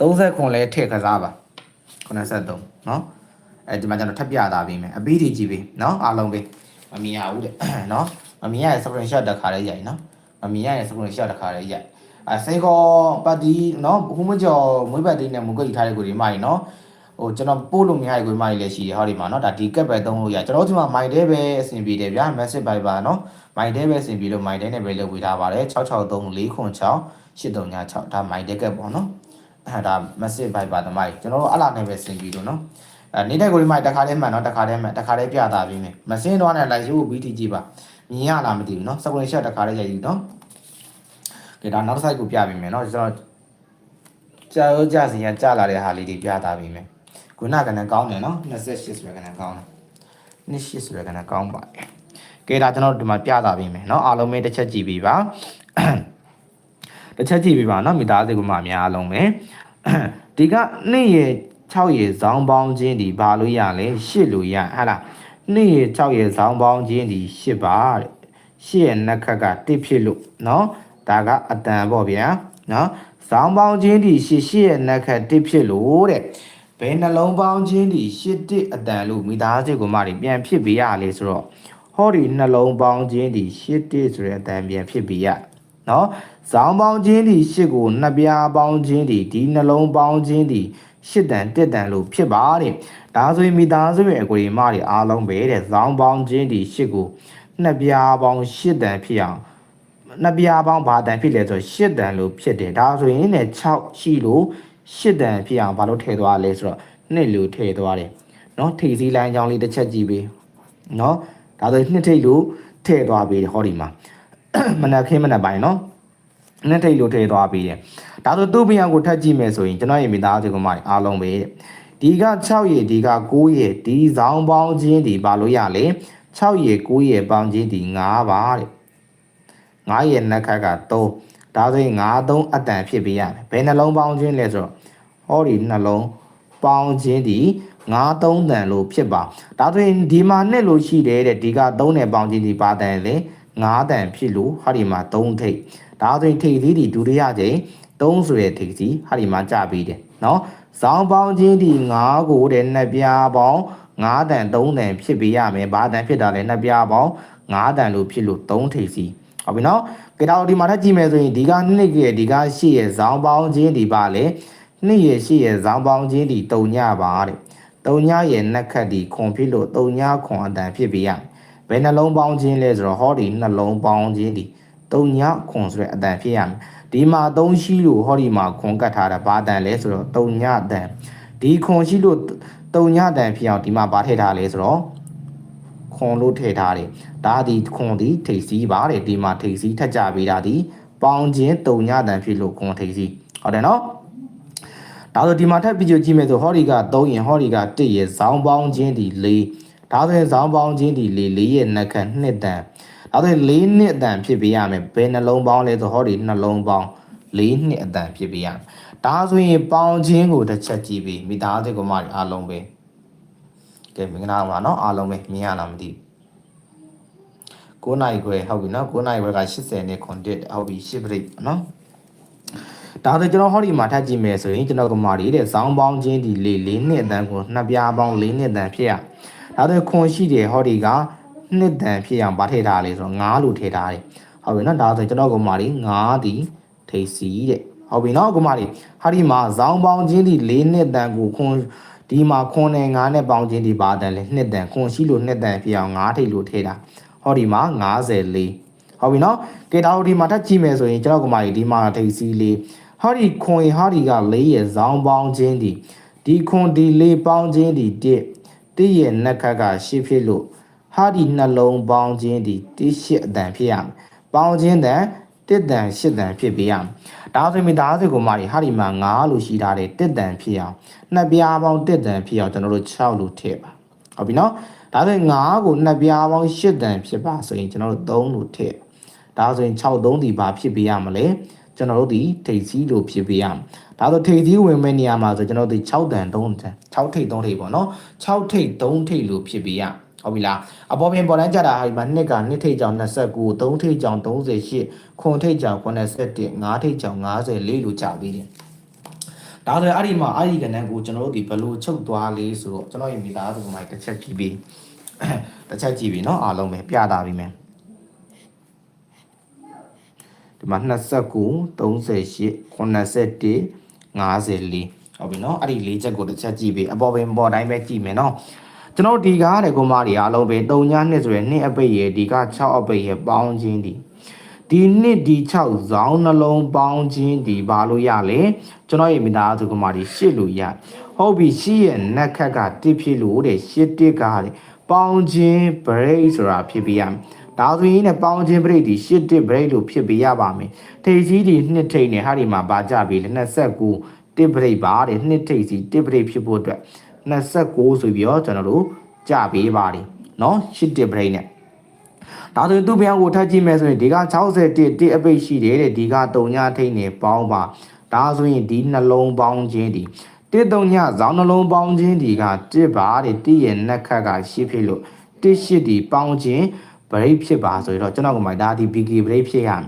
30ခွန်လဲထည့်ကစားပါ83เนาะအဲဒီမှာကျွန်တော်ထပ်ပြတာပြီးမယ်အပီးကြီးကြည့်ပြီးเนาะအားလုံးပဲမမြင်ရဘူးတဲ့เนาะမမြင်ရတဲ့ screenshot တစ်ခါလေးရိုက်เนาะမမြင်ရတဲ့ screenshot တစ်ခါလေးရိုက်အဲစေခေါ်ပတ်တီเนาะဟိုမကျော်မွေးပတ်တီနဲ့မုတ်ကိတ်ထားတဲ့ကိုဒီမိုင်းเนาะဟိုကျွန်တော်ပို့လို့မရတဲ့ကိုမိုင်းလည်းရှိတယ်ဟောဒီမှာเนาะဒါဒီကက်ပဲသုံးလို့ရကျွန်တော်ဒီမှာမိုင်းတဲပဲအဆင်ပြေတယ်ဗျာ message viber เนาะမိုင်းတဲပဲအဆင်ပြေလို့မိုင်းတဲနဲ့ပဲလုပ်ဝေထားပါတယ်663406 8396ဒါမိုင်းတဲကက်ပေါ့เนาะ ဟန်ဒါ message viber တမိုင်းကျွန်တော်တို့အဲ့လာနဲ့ပဲဆင်ပြီးလို့နော်အဲနေတဲ့ကိုဒီမိုင်းတခါတည်းမှန်နော်တခါတည်းမှန်တခါတည်းပြတာပြီးမယ်မစင်းတော့နဲ့ live ရုပ် BT ကြည့်ပါမြင်ရလားမသိဘူးနော် screenshot တခါတည်းရိုက်ယူနော်ကဲဒါနောက်တစ်ဆိုင်ကိုပြပြီးမယ်နော်ကျွန်တော်ကြာရောကြာစင်ရကြာလာတဲ့ဟာလေးတွေပြတာပြီးမယ်ခုနကလည်းကောင်းတယ်နော်28ဆိုရကလည်းကောင်းတယ်28ဆိုရကလည်းကောင်းပါတယ်ကဲဒါကျွန်တော်ဒီမှာပြတာပြီးမယ်နော်အားလုံးပဲတစ်ချက်ကြည့်ပြီးပါ တစ်ချက်ကြည့်ပြပါနော်မိသားစုကမှအများလုံးပဲဒီကနေ့ရ6ရေဇောင်းပေါင်းခြင်းဒီဘာလို့ရလဲ8လို့ရဟာလားနေ့ရ6ရေဇောင်းပေါင်းခြင်းဒီ8ပါတဲ့8ရဲ့နှက်ခက်က1ဖြစ်လို့နော်ဒါကအတန်ပေါ့ဗျာနော်ဇောင်းပေါင်းခြင်းဒီ8 8ရဲ့နှက်ခက်1ဖြစ်လို့တဲ့ဘယ်နှလုံးပေါင်းခြင်းဒီ8 1အတန်လို့မိသားစုကမှတွေပြန်ဖြစ်ပြရလေဆိုတော့ဟောဒီနှလုံးပေါင်းခြင်းဒီ8 1ဆိုတဲ့အတန်ပြန်ဖြစ်ပြရ နော်ဇောင်းပေါင်းခြင်းဒီရှစ်ကိုနှစ်ပြားပေါင်းခြင်းဒီဒီနှလုံးပေါင်းခြင်းဒီရှစ်တန်တက်တန်လို့ဖြစ်ပါတဲ့ဒါဆိုရင်မိသားစုရဲ့အကွေမတွေအားလုံးပဲတဲ့ဇောင်းပေါင်းခြင်းဒီရှစ်ကိုနှစ်ပြားပေါင်းရှစ်တန်ဖြစ်အောင်နှစ်ပြားပေါင်းဘာတန်ဖြစ်လဲဆိုရှစ်တန်လို့ဖြစ်တယ်ဒါဆိုရင်လည်း6ရှိလို့ရှစ်တန်ဖြစ်အောင်ဘာလို့ထည့်သွားလဲဆိုတော့နှစ်လို့ထည့်သွားတယ်နော်ထိပ်စည်းလိုင်းကြောင်းလေးတစ်ချက်ကြည့်ပေးနော်ဒါဆိုရင်နှစ်ထိပ်လို့ထည့်သွားပေးတယ်ဟောဒီမှာ မနက်ခင်းမနက်ပိုင်းနော်နဲ့ထိတ်လို့ထည့်သွားပြီးတယ်ဒါဆိုသူ့ပြန်ကိုထပ်ကြည့်မယ်ဆိုရင်ကျွန်တော်ရဲ့မိသားစုကမှအားလုံးပဲဒီက6ရေဒီက9ရေဒီဆောင်းပေါင်းချင်းဒီပါလို့ရလေ6ရေ9ရေပေါင်းချင်းဒီ9ပါတဲ့9ရေနှက်ခတ်က3ဒါဆိုရင်9 3အတန်ဖြစ်ပေးရတယ်ဘယ်နှလုံးပေါင်းချင်းလဲဆိုတော့ဟောဒီနှလုံးပေါင်းချင်းဒီငါးသုံးတန်လို့ဖြစ်ပါဒါဆိုရင်ဒီမှာနှစ်လို့ရှိတယ်တဲ့ဒီကသုံးနဲ့ပေါင်းချင်းဒီပါတန်လေ 9တန်ဖြစ်လို့ဟာဒီမှာ3ထိပ်ဒါဆိုရင်ထိပ်သေးဒီဒုတိယကြိမ်3ဆိုတဲ့ထိပ်စီဟာဒီမှာကြပြီးတယ်နော်ဇောင်းပေါင်းချင်းဒီ9ကိုတဲ့နှစ်ပြားပေါင်း9တန်3တန်ဖြစ်ပြရမယ်ဘာတန်ဖြစ်တာလဲနှစ်ပြားပေါင်း9တန်လို့ဖြစ်လို့3ထိပ်စီဟုတ်ပြီနော်ကြတော့ဒီမှာထပ်ကြည့်မယ်ဆိုရင်ဒီကနှစ်ရဲ့ဒီကရှေ့ရဲ့ဇောင်းပေါင်းချင်းဒီပါလေနှစ်ရဲ့ရှေ့ရဲ့ဇောင်းပေါင်းချင်းဒီတုံညပါတဲ့တုံညရဲ့နှက်ခတ်ဒီခွန်ဖြစ်လို့တုံညခွန်အတန်ဖြစ်ပြရမယ် ယ်နှလုံးပေါင်းခြင်းလဲဆိုတော့ဟောဒီနှလုံးပေါင်းခြင်းဒီတုံညခွန်ဆိုတဲ့အတန်ဖြစ်ရမယ်ဒီမှာသုံးရှိလို့ဟောဒီမှာခွန်ကတ်ထားတာဘာတန်လဲဆိုတော့တုံညတန်ဒီခွန်ရှိလို့တုံညတန်ဖြစ်အောင်ဒီမှာဘာထည့်ထားလဲဆိုတော့ခွန်လို့ထည့်ထားတယ်ဒါဒီခွန်ဒီထိပ်စီးပါတယ်ဒီမှာထိပ်စီးထက်ကြပေးတာဒီပေါင်းခြင်းတုံညတန်ဖြစ်လို့ခွန်ထိပ်စီးဟုတ်တယ်နော်ဒါဆိုဒီမှာထပ်ပြီးကြည့်မယ်ဆိုဟောဒီက3ရင်ဟောဒီက1ရဲ့ဇောင်းပေါင်းခြင်းဒီ4 ဒါဆိုရင်ဇောင်းပေါင်းချင်းဒီလေ၄ရက်နှစ်ခန့်နှစ်တန်ဒါဆိုရင်၄နှစ်အတန်ဖြစ်ပေးရမယ်ဘယ်နှလုံးပေါင်းလဲဆိုဟောဒီနှလုံးပေါင်း၄နှစ်အတန်ဖြစ်ပေးရမယ်ဒါဆိုရင်ပေါင်းချင်းကိုတစ်ချက်ကြည့်ပြီးမိသားစုကမှအားလုံးပဲကဲမင်္ဂလာပါနော်အားလုံးပဲမြင်ရလားမသိဘူး9နိုင်ခွဲဟုတ်ပြီနော်9နိုင်ခွဲက80နဲ့9ဟုတ်ပြီ10ပြိတ်နော်ဒါဆိုကျွန်တော်ဟောဒီမှာထပ်ကြည့်မယ်ဆိုရင်ကျွန်တော်ကမာဒီတဲ့ဇောင်းပေါင်းချင်းဒီလေ၄နှစ်အတန်းကိုနှစ်ပြားပေါင်း၄နှစ်အတန်းဖြစ်ရ ဒါဆိုခွန်ရှိတယ်ဟောဒီကနှစ်တန်ဖြစ်အောင်ဗာထည့်ထားလေဆိုတော့9လို့ထည့်ထားတယ်ဟုတ်ပြီနော်ဒါဆိုကျွန်တော်ကမာဒီ9ဒီထိပ်စီတဲ့ဟုတ်ပြီနော်ကမာဒီဟာဒီမှာဇောင်းပေါင်းချင်းဒီ4နှစ်တန်ကိုခွန်ဒီမှာခွန်နဲ့9နဲ့ပေါင်းချင်းဒီပါတန်လေနှစ်တန်ခွန်ရှိလို့နှစ်တန်ဖြစ်အောင်9ထိပ်လို့ထည့်တာဟောဒီမှာ54ဟုတ်ပြီနော်ကဲဒါတို့ဒီမှာထပ်ကြည့်မယ်ဆိုရင်ကျွန်တော်ကမာဒီဒီမှာထိပ်စီလေးဟောဒီခွန်ဟာဒီက4ရဲ့ဇောင်းပေါင်းချင်းဒီဒီခွန်ဒီ4ပေါင်းချင်းဒီ1 တည့်ရဲ့နှက်ခက်ကရှစ်ဖြစ်လို့ဟာဒီနှလုံးပေါင်းခြင်းဒီတိရှိအတန်ဖြစ်ရမယ်ပေါင်းခြင်းတန်တစ်တန်ရှစ်တန်ဖြစ်ပေးရမယ်ဒါဆိုရင်မိသားစုကမာတွေဟာဒီမှာ9လို့ရှိထားတယ်တစ်တန်ဖြစ်အောင်နှစ်ပြားပေါင်းတစ်တန်ဖြစ်အောင်ကျွန်တော်တို့6လို့ထည့်ပါဟုတ်ပြီနော်ဒါဆိုရင်9ကိုနှစ်ပြားပေါင်း8တန်ဖြစ်ပါဆိုရင်ကျွန်တော်တို့3လို့ထည့်ဒါဆိုရင်6 3ဒီဘာဖြစ်ပေးရမလဲကျွန်တော်တို့ဒီထိပ်စည်းလို့ဖြစ်ပေးရမယ် ဒါဆိုထိပ်စည်းဝင်မဲ့နေရာမှာဆိုကျွန်တော်တို့ဒီ6တန်3တန်6ထိပ်3ထိပ်ပေါ့နော်6ထိပ်3ထိပ်လို့ဖြစ်ပေးရမယ်ဟုတ်ပြီလားအပေါ်ပြင်ပေါ်တန်းကြတာဟာဒီမှာနှစ်ကနှစ်ထိပ်ကြောင်29 3ထိပ်ကြောင်38ခွန်ထိပ်ကြောင်81 5ထိပ်ကြောင်54လို့ကြာပြီးတယ်ဒါဆိုရင်အဲ့ဒီမှာအဲ့ဒီကဏ္ဍကိုကျွန်တော်တို့ဒီဘယ်လိုချုပ်သွားလဲဆိုတော့ကျွန်တော်ရဲ့မိသားစုမိုင်းတစ်ချက်ကြည့်ပြီးတစ်ချက်ကြည့်ပြီးเนาะအားလုံးပဲပြတာပြီးမယ်ဒီမှာ29 38 81 54ဟုတ်ပြီနော်အဲ့ဒီလေးချက်ကိုတစ်ချက်ကြည့်ပြီးအပေါ်ပင်ပေါ်တိုင်းပဲကြည့်မယ်နော်ကျွန်တော်ဒီကားတဲ့ကိုမတွေအားလုံးပဲ3ညနှစ်ဆိုရယ်နှစ်အပိတ်ရယ်ဒီက6အပိတ်ရယ်ပေါင်းချင်းဒီဒီနှစ်ဒီ6ဇောင်းနှလုံးပေါင်းချင်းဒီဘာလို့ရလဲကျွန်တော်ရဲ့မိသားစုကမာဒီရှစ်လို့ရဟုတ်ပြီရှစ်ရဲ့နက်ခက်ကတစ်ဖြစ်လို့တဲ့ရှစ်တစ်ကားတဲ့ပေါင်းချင်း break ဆိုတာဖြစ်ပြရမယ် ဒါဆိုရင်ねပေါင်းချင်း break ဒီရှစ်တစ် break လို့ဖြစ်ပြရပါမယ်ထိပ်ကြီးဒီနှစ်ထိပ်နဲ့ဟာဒီမှာပါကြပြီလေ29တစ် break ပါတဲ့နှစ်ထိပ်စီတစ် break ဖြစ်ဖို့အတွက်29ဆိုပြီးတော့ကျွန်တော်တို့ကြပေးပါတယ်เนาะရှစ်တစ် break နဲ့ဒါဆိုရင်သူ့ပြန်ကိုထပ်ကြည့်မယ်ဆိုရင်ဒီက61တစ်အပိတ်ရှိတယ်တဲ့ဒီက3ညထိပ်နဲ့ပေါင်းပါဒါဆိုရင်ဒီနှလုံးပေါင်းခြင်းဒီတစ်တုံညဇောင်းနှလုံးပေါင်းခြင်းဒီကတစ်ပါတဲ့တစ်ရဲ့နက်ခက်ကရှစ်ဖြစ်လို့တစ်ရှစ်ဒီပေါင်းခြင်း break ဖြစ်ပါဆိုတော့ကျွန်တော်ကမှဒါဒီ big break ဖြစ်ရမယ်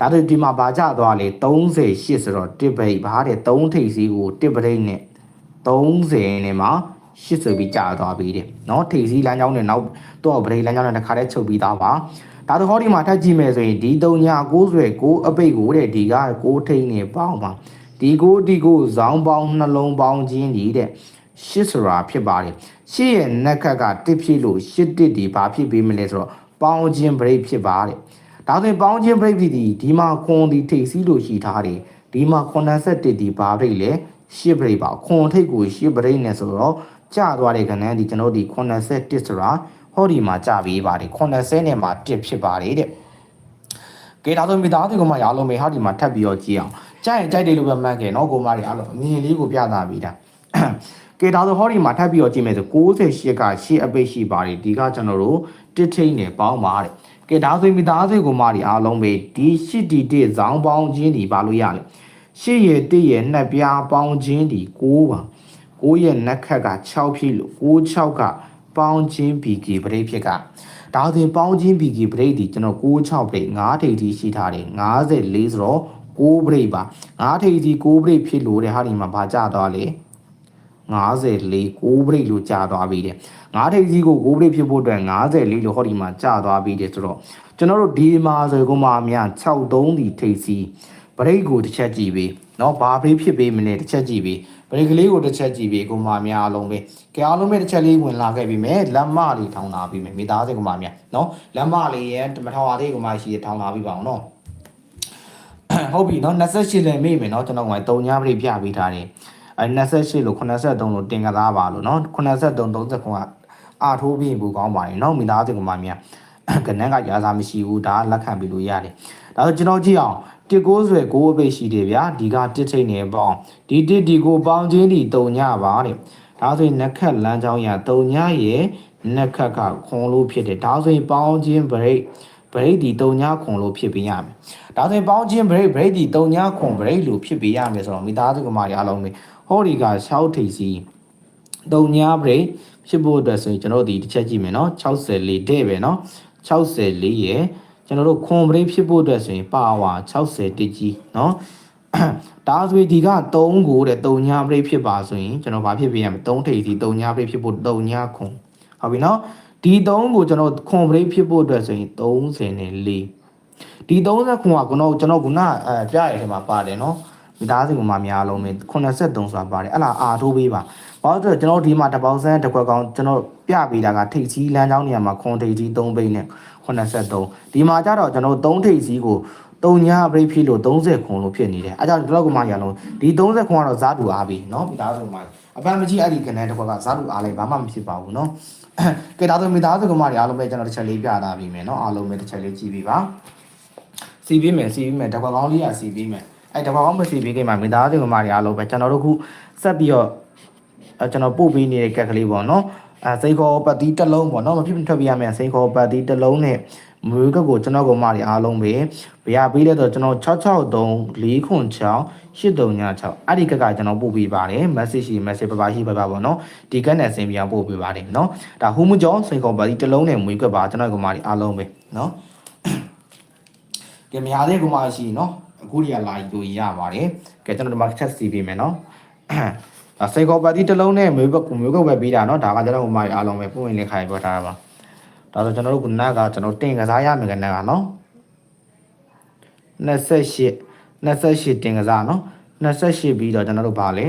ဒါဆိုဒီမှာပါကြသွားလေ38ဆိုတော့တစ် break ဘာတဲ့3ထိပ်စီးကိုတစ် break နဲ့30နဲ့မှာ80ဆိုပြီးကြာသွားပြီတဲ့เนาะထိပ်စီးလမ်းကြောင်းနဲ့နောက်တော့ break လမ်းကြောင်းနဲ့တစ်ခါတည်းချုပ်ပြီးသားပါဒါတော့ဟောဒီမှာထပ်ကြည့်မယ်ဆိုရင်ဒီ3ည9ဆွဲ9အပိတ်ကိုတဲ့ဒီက9ထိပ်နဲ့ပေါင်းပါဒီကိုဒီကိုဇောင်းပေါင်းနှလုံးပေါင်းခြင်းဒီတဲ့ရှစ်ဆိုတာဖြစ်ပါတယ်ရှစ်ရဲ့နက်ခက်ကတစ်ဖြစ်လို့ရှစ်တစ်ဒီဘာဖြစ်ပေးမလဲဆိုတော့ ပေါင်းခြင်း break ဖြစ်ပါတယ်ဒါဆိုရင်ပေါင်းခြင်း break ဖြစ်ဒီဒီမှာခွန်ဒီထိပ်စီးလို့ရှိထားတယ်ဒီမှာ81ဒီဘာ break လဲရှစ် break ပါခွန်ထိပ်ကိုရှစ် break နဲ့ဆိုတော့ကျသွားတဲ့ကဏ္ဍဒီကျွန်တော်ဒီ81ဆိုတာဟောဒီမှာကျပြီးပါတယ်80နဲ့မှာ1ဖြစ်ပါတယ်တဲ့ကဲဒါဆိုမိသားစုကမှရအောင်မေဟာဒီမှာထပ်ပြီးတော့ကြည့်အောင်ကြိုက်ရင်ကြိုက်တယ်လို့ပဲမှတ်ခဲ့နော်ကိုမတွေအားလုံးအမြင်လေးကိုပြတာပြီးတာကဲဒါဆိုဟောဒီမှာထပ်ပြီးတော့ကြည့်မယ်ဆို68ကရှေ့အပိတ်ရှိပါတယ်ဒီကကျွန်တော်တို့ တစ်ထိန်နဲ့ပေါင်းပါတယ်ကဲဒါဆိုမိသားစုကမှတွေအားလုံးပဲဒီရှစ်ဒီတစ်ဇောင်းပေါင်းခြင်းဒီပါလို့ရလဲရှစ်ရဲ့တစ်ရဲ့နှစ်ပြားပေါင်းခြင်းဒီ6ပါ6ရဲ့နက်ခက်က6ဖြစ်လို့6 6ကပေါင်းခြင်း BK ပရိဖြစ်ကဒါဆိုရင်ပေါင်းခြင်း BK ပရိဒီကျွန်တော်6 6ပရိ9ထိပ်တီရှိထားတယ်54ဆိုတော့6ပရိပါ9ထိပ်တီ6ပရိဖြစ်လို့တဲ့ဟာဒီမှာဗာကြသွားလေ54 6ပရိလို့ကြာသွားပြီတဲ့ 9ထိပ်စီးကို6ပရိဖြစ်ဖို့အတွက်54လို့ဟောဒီမှာကြာသွားပြီတဲ့ဆိုတော့ကျွန်တော်တို့ဒီမှာဆိုကုမာများ63ဒီထိပ်စီးပရိကိုတစ်ချက်ကြည့်ပြီးเนาะဘာပရိဖြစ်ပေးမလဲတစ်ချက်ကြည့်ပြီးပရိကလေးကိုတစ်ချက်ကြည့်ပြီးကိုမာများအလုံးပဲကဲအားလုံးပဲတစ်ချက်လေးဝင်လာခဲ့ပြီမယ်လက်မလေးထောင်းလာပြီမယ်မိသားစုကိုမာများเนาะလက်မလေးရဲ့မထောင်ရသေးကိုမာရှိထောင်းလာပြီပါအောင်เนาะဟုတ်ပြီเนาะ28လည်းမေ့မယ်เนาะကျွန်တော်က3ညပရိပြပေးထားတယ်အဲ28လို့83လို့တင်ကစားပါလို့เนาะ83 39က အာထိုးပြီးဘူးကောင်းပါရင်နောက်မိသားစုကမှမြန်ကနန်းကရာစာမရှိဘူးဒါလက်ခံပြီးလို့ရတယ်ဒါဆိုကျွန်တော်ကြည့်အောင်190 9အပိတ်ရှိတယ်ဗျာဒီက1ထိတ်နေပေါင်းဒီ1ဒီကိုပေါင်းချင်းဒီ3ညပါတဲ့ဒါဆိုရင်နက်ခတ်လမ်းကြောင်းရ3ညရဲ့နက်ခတ်ကခွန်လို့ဖြစ်တယ်ဒါဆိုရင်ပေါင်းချင်း break break ဒီ3ညခွန်လို့ဖြစ်ပြရမယ်ဒါဆိုရင်ပေါင်းချင်း break break ဒီ3ညခွန် break လို့ဖြစ်ပြရမယ်ဆိုတော့မိသားစုကမာတွေအားလုံးပဲဟောဒီက6ထိတ်စီ3ည break ဖြစ်ဖို့အတွက်ဆိုရင်ကျွန်တော်တို့ဒီတစ်ချက်ကြည့်မယ်နော်64တဲ့ပဲနော်64ရဲ့ကျွန်တော်တို့ခွန်ပရိဖြစ်ဖို့အတွက်ဆိုရင်ပါဝါ60တကြီးနော်ဒါဆိုဒီက3ကိုတဲ့3ညာပရိဖြစ်ပါဆိုရင်ကျွန်တော်ဘာဖြစ်ပေးရမလဲ3ထိပ်စီ3ညာပရိဖြစ်ဖို့3ညာခွန်ဟုတ်ပြီနော်ဒီ3ကိုကျွန်တော်ခွန်ပရိဖြစ်ဖို့အတွက်ဆိုရင်34ဒီ30ခွန်ကကျွန်တော်ကျွန်တော်ကနအဲပြရတဲ့ထဲမှာပါတယ်နော် မိသားစုကမှများလုံးပဲ83ဆိုတာပါတယ်အဲ့လားအာထိုးပေးပါဘာလို့လဲကျွန်တော်ဒီမှာတပေါင်းစမ်းတစ်ခွက်ကောင်ကျွန်တော်ပြပေးတာကထိတ်ကြီးလမ်းကြောင်းနေရာမှာခွန်ထိတ်ကြီး3ဘိန်းနဲ့83ဒီမှာကျတော့ကျွန်တော်3ထိပ်စီးကို3ညာပရိဖြစ်လို့30ခွန်လို့ဖြစ်နေတယ်အဲကြောင့်ဒီလောက်ကမှရလုံးဒီ30ခွန်ကတော့ဇာတူအားပြီเนาะမိသားစုမှာအပန်းမကြီးအဲ့ဒီကနေတစ်ခွက်ကဇာတူအားလိုက်ဘာမှမဖြစ်ပါဘူးเนาะကဲဒါဆိုမိသားစုကမှတွေအားလုံးပဲကျွန်တော်တစ်ချက်လေးပြတာပြီးမယ်เนาะအားလုံးပဲတစ်ချက်လေးကြည့်ပြီးပါစ စီပေးမယ်စီပေးမယ်တကွာကောင်းလေးကစီပေးမယ် အဲ့တကွာကောင်းမစီပေးခင်မှာမိသားစုကမာတွေအားလုံးပဲကျွန်တော်တို့ခုဆက်ပြီးတော့အဲကျွန်တော်ပို့ပေးနေတဲ့ကက်ကလေးပေါ့နော်အဲစိန်ခေါ်ပတ်တီးတစ်လုံးပေါ့နော်မဖြစ်မထွက်ပြရမယ်စိန်ခေါ်ပတ်တီးတစ်လုံးနဲ့မွေးကက်ကိုကျွန်တော်ကမာတွေအားလုံးပဲဘယ်ဟာပေးလဲဆိုတော့ကျွန်တော်663 4ခွန်6 8396အဲ့ဒီကက်ကကျွန်တော်ပို့ပေးပါတယ် message ရှိ message ပပါရှိပပါပေါ့နော်ဒီကက်နဲ့အစဉ်ပြောင်းပို့ပေးပါတယ်နော်ဒါဟိုးမကျော်စိန်ခေါ်ပတ်တီးတစ်လုံးနဲ့မွေးကက်ပါကျွန်တော်ကမာတွေအားလုံးပဲနော်ကဲမရသေးကူမရှိနော် အခုဒီကလာယူရပါတယ်ကဲကျွန်တော်ဒီမှာချက်စီပေးမယ်နော်ဒါစိတ်ခေါ်ပါတီတစ်လုံးနဲ့မျိုးဘက်မျိုးကုတ်ပဲပြီးတာနော်ဒါကကျွန်တော်ဟိုမှာအားလုံးပဲပုံဝင်လေးခိုင်ပြောထားတာပါဒါဆိုကျွန်တော်တို့ကနက်ကကျွန်တော်တင်ကစားရမယ်ကနက်ကနော်28 28တင်ကစားနော်28ပြီးတော့ကျွန်တော်တို့ဗာလေ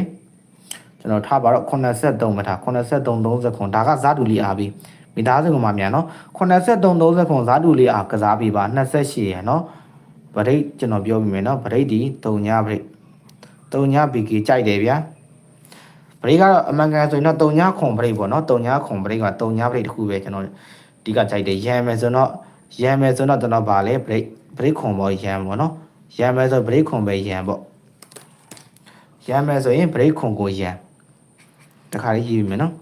ကျွန်တော်ထားပါတော့83မထား83 30ခွန်ဒါကဇာတူလီအားပြီးမိသားစုကမှမြန်နော်83 30ခွန်ဇာတူလီအားကစားပြီးပါ28ရယ်နော် ဗရိတ်ကျွန်တော်ပြောပြမယ်နော်ဗရိတ်ဒီတုံညာဗရိတ်တုံညာဘီကီကြိုက်တယ်ဗျာဗရိတ်ကတော့အမှန်ကန်ဆိုရင်တော့တုံညာခွန်ဗရိတ်ပေါ့နော်တုံညာခွန်ဗရိတ်ကတုံညာဗရိတ်တစ်ခုပဲကျွန်တော်ဒီကကြိုက်တယ်ရန်မယ်ဆိုတော့ရန်မယ်ဆိုတော့ကျွန်တော်ဗာလဲဗရိတ်ဗရိတ်ခွန်ပေါ့ရန်ပေါ့နော်ရန်မယ်ဆိုဗရိတ်ခွန်ပဲရန်ပေါ့ရန်မယ်ဆိုရင်ဗရိတ်ခွန်ကိုရန်တခါလေးရေးပြီမယ်နော်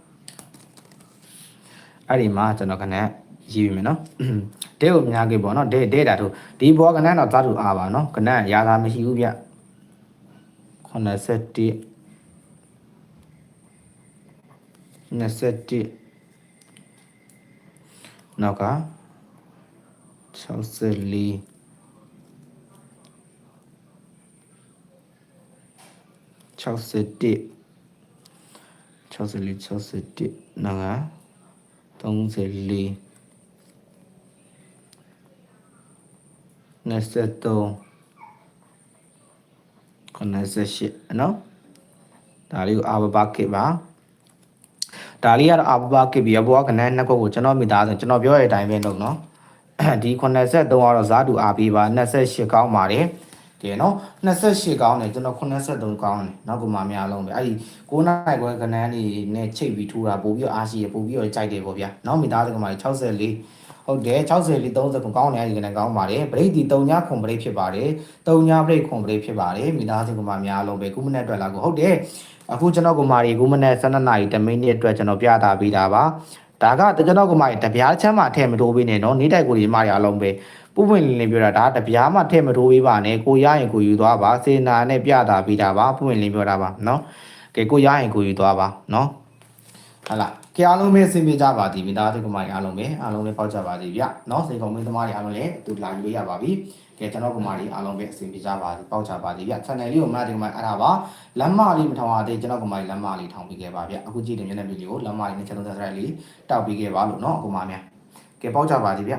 အဲ့ဒီမှာကျွန်တော်ခဏရေးပြီမယ်နော် တဲကိုများခဲ့ပေါ့နော်တဲတဲတာတို့ဒီဘောကနန်းတော့သားတူအားပါနော်ကနန်းရာသာမရှိဘူးဗျ81 21နောက်က64 61 64 61နောက်က34 23 98နော်ဒါလေးကိုအာဘဘကစ်ပါဒါလေးကတော့အာဘဘကစ်ပြီးရဘောကနန်းနှစ်ခုကိုကျွန်တော်မိသားစုကျွန်တော်ပြောတဲ့အတိုင်းပဲလုပ်နော်ဒီ83ကတော့ဇာတူအားပေးပါ28ကောင်းပါတယ်ကဲနော်28ကောင်းတယ်ကျွန်တော်83ကောင်းတယ်နောက်ကမှများလုံးပဲအဲ့ဒီ9နိုင်ခွဲကနန်းလေးနဲ့ချိတ်ပြီးထူတာပို့ပြီးအားရှိရပို့ပြီးတော့ကြိုက်တယ်ပေါ့ဗျာနော်မိသားစုကမှ64 ဟုတ်တယ်60လေး30ခုကောင်းတယ်အဲဒီကနေကောင်းပါတယ်ဘရိတ်ဒီ3ညခွန်ဘရိတ်ဖြစ်ပါတယ်3ညဘရိတ်ခွန်ဘရိတ်ဖြစ်ပါတယ်မိသားစုကမှများလုံးပဲခုမနေ့အတွက်လာကိုဟုတ်တယ်အခုကျွန်တော်ကမာရီခုမနေ့12နာရီ10မိနစ်အတွက်ကျွန်တော်ပြတာပေးတာပါဒါကကျွန်တော်ကမာရီတပြားချမ်းမှထည့်မတိုးပေးနဲ့နော်နေ့တိုက်ကိုဒီမာရီအလုံးပဲပုပွင့်လင်းလင်းပြောတာဒါတပြားမှထည့်မတိုးပေးပါနဲ့ကိုရရင်ကိုယူသွားပါစေနာနဲ့ပြတာပေးတာပါပုပွင့်လင်းပြောတာပါနော်ကဲကိုရရင်ကိုယူသွားပါနော်ဟုတ်လား ကြအားလုံးပဲအဆင်ပြေကြပါသည်မိသားစုကမာရီအားလုံးပဲအားလုံးလည်းပေါက်ကြပါသည်ဗျနော်စေကုံမင်းသမားတွေအားလုံးလည်းအတူလာယူလို့ရပါပြီကဲကျွန်တော်ကမာရီအားလုံးပဲအဆင်ပြေကြပါသည်ပေါက်ကြပါသည်ဗျ channel လေးကိုမနာတင်မှာအဲ့ဒါပါလမ်းမလေးမထောင်ရသေးကျွန်တော်ကမာရီလမ်းမလေးထောင်ပေးခဲ့ပါဗျအခုကြည့်တယ်မျက်နှာဗီဒီယိုလမ်းမလေးနဲ့ချက်လုံး subscribe လေးတောက်ပေးခဲ့ပါလို့နော်အကူမများကဲပေါက်ကြပါသည်ဗျ